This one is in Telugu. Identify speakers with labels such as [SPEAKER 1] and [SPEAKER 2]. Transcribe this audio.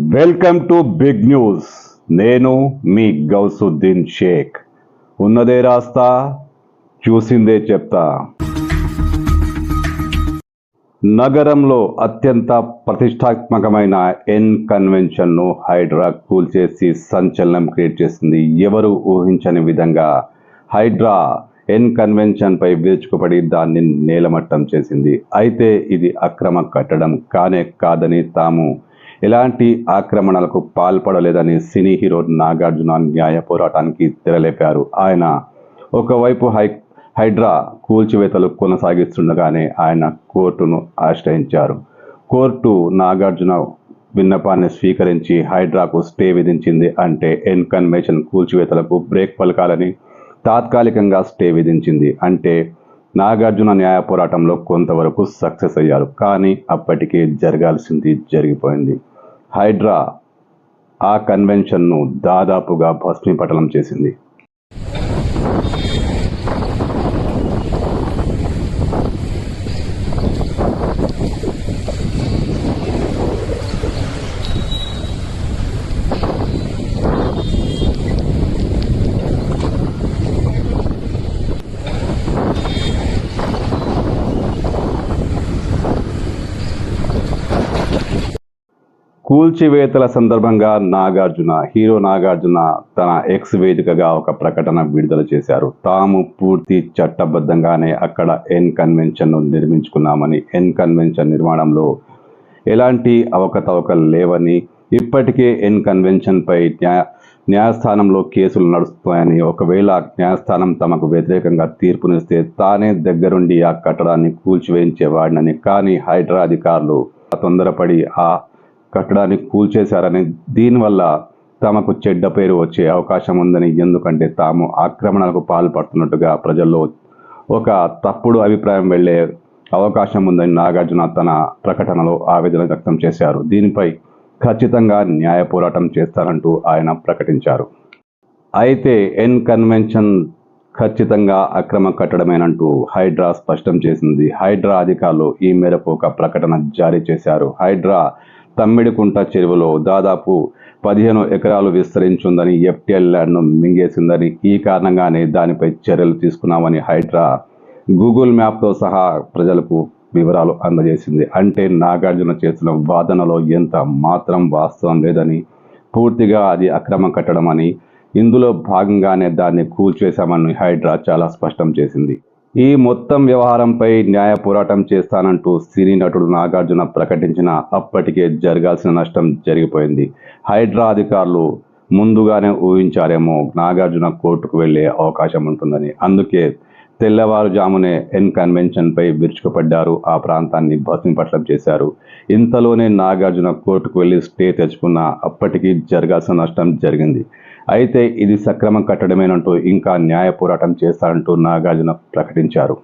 [SPEAKER 1] Welcome to big news. నేను మీ గౌసుద్దీన్ షేక్. ఉన్నదే రాస్తా చూసిందే చెప్తా. నగరంలో అత్యంత ప్రతిష్టాత్మకమైన ఎన్ కన్వెన్షన్ను హైడ్రా కూల్చేసి సంచలనం క్రియేట్ చేసింది ఎవరు ఊహించని విధంగా. హైడ్రా ఎన్ కన్వెన్షన్పై విరుచుకుపడి దాన్ని నేలమట్టం చేసింది. అయితే ఇది అక్రమ కట్టడం కానే కాదని తాము ఎలాంటి ఆక్రమణలకు పాల్పడలేదని సినీ హీరో నాగార్జున న్యాయ పోరాటానికి తెరలేపారు. ఆయన ఒకవైపు హై హైడ్రా కూల్చివేతలు కొనసాగిస్తుండగానే ఆయన కోర్టును ఆశ్రయించారు. కోర్టు నాగార్జున విన్నపాన్ని స్వీకరించి హైడ్రాకు స్టే విధించింది అంటే ఎన్ కన్వెన్షన్ కూల్చివేతలకు బ్రేక్ పలకాలని తాత్కాలికంగా స్టే విధించింది అంటే నాగార్జున న్యాయ పోరాటంలో కొంతవరకు సక్సెస్ అయ్యారు. కానీ అప్పటికే జరగాల్సింది జరిగిపోయింది. హైడ్రా ఆ కన్వెన్షన్ను దాదాపుగా భస్మీపటలం చేసింది. కూల్చివేతల సందర్భంగా నాగార్జున హీరో నాగార్జున తన ఎక్స్ వేదికగా ఒక ప్రకటన విడుదల చేశారు. తాము పూర్తి చట్టబద్ధంగానే అక్కడ ఎన్ కన్వెన్షన్ను నిర్మించుకున్నామని ఎన్ కన్వెన్షన్ నిర్మాణంలో ఎలాంటి అవకతవకలు లేవని ఇప్పటికే ఎన్ కన్వెన్షన్పై న్యాయ న్యాయస్థానంలో కేసులు నడుస్తున్నాయని ఒకవేళ న్యాయస్థానం తమకు వ్యతిరేకంగా తీర్పునిస్తే తానే దగ్గరుండి ఆ కట్టడాన్ని కూల్చివేయించేవాడినని కానీ హైడ్రా అధికారులు తొందరపడి ఆ కట్టడాన్ని కూల్చేశారని దీనివల్ల తమకు చెడ్డ పేరు వచ్చే అవకాశం ఉందని ఎందుకంటే తాము ఆక్రమణలకు పాల్పడుతున్నట్టుగా ప్రజల్లో ఒక తప్పుడు అభిప్రాయం వెళ్ళే అవకాశం ఉందని నాగార్జున తన ప్రకటనలో ఆవేదన వ్యక్తం చేశారు. దీనిపై ఖచ్చితంగా న్యాయ పోరాటం చేస్తారంటూ ఆయన ప్రకటించారు. అయితే ఎన్ కన్వెన్షన్ ఖచ్చితంగా అక్రమ కట్టడమేనంటూ హైడ్రా స్పష్టం చేసింది. హైడ్రా అధికారులు ఈ మేరకు ఒక ప్రకటన జారీ చేశారు. హైడ్రా తమ్మిడికుంట చెరువులో దాదాపు పదిహేను ఎకరాలు విస్తరించుందని ఎఫ్టీఎల్ ల్యాండ్ను మింగేసిందని ఈ కారణంగానే దానిపై చర్యలు తీసుకున్నామని హైడ్రా గూగుల్ మ్యాప్తో సహా ప్రజలకు వివరాలు అందజేసింది. అంటే నాగార్జున చేసిన వాదనలో ఎంత మాత్రం వాస్తవం లేదని పూర్తిగా అది అక్రమ కట్టడం అని ఇందులో భాగంగానే దాన్ని కూల్చేశామని హైడ్రా చాలా స్పష్టం చేసింది. ఈ మొత్తం వ్యవహారంపై న్యాయ పోరాటం చేస్తానంటూ సినీ నటుడు నాగార్జున ప్రకటించిన అప్పటికే జరగాల్సిన నష్టం జరిగిపోయింది. హైడ్రా అధికారులు ముందుగానే ఊహించారేమో నాగార్జున కోర్టుకు వెళ్ళే అవకాశం ఉంటుందని. అందుకే తెల్లవారుజామునే ఎన్ కన్వెన్షన్పై విరుచుకుపడ్డారు. ఆ ప్రాంతాన్ని భస్మీపట్లం చేశారు. ఇంతలోనే నాగార్జున కోర్టుకు వెళ్ళి స్టే తెచ్చుకున్న అప్పటికి జరగాల్సిన నష్టం జరిగింది. అయితే ఇది సక్రమం కట్టడమేనంటూ ఇంకా న్యాయ పోరాటం చేస్తానంటూ నాగార్జున ప్రకటించారు.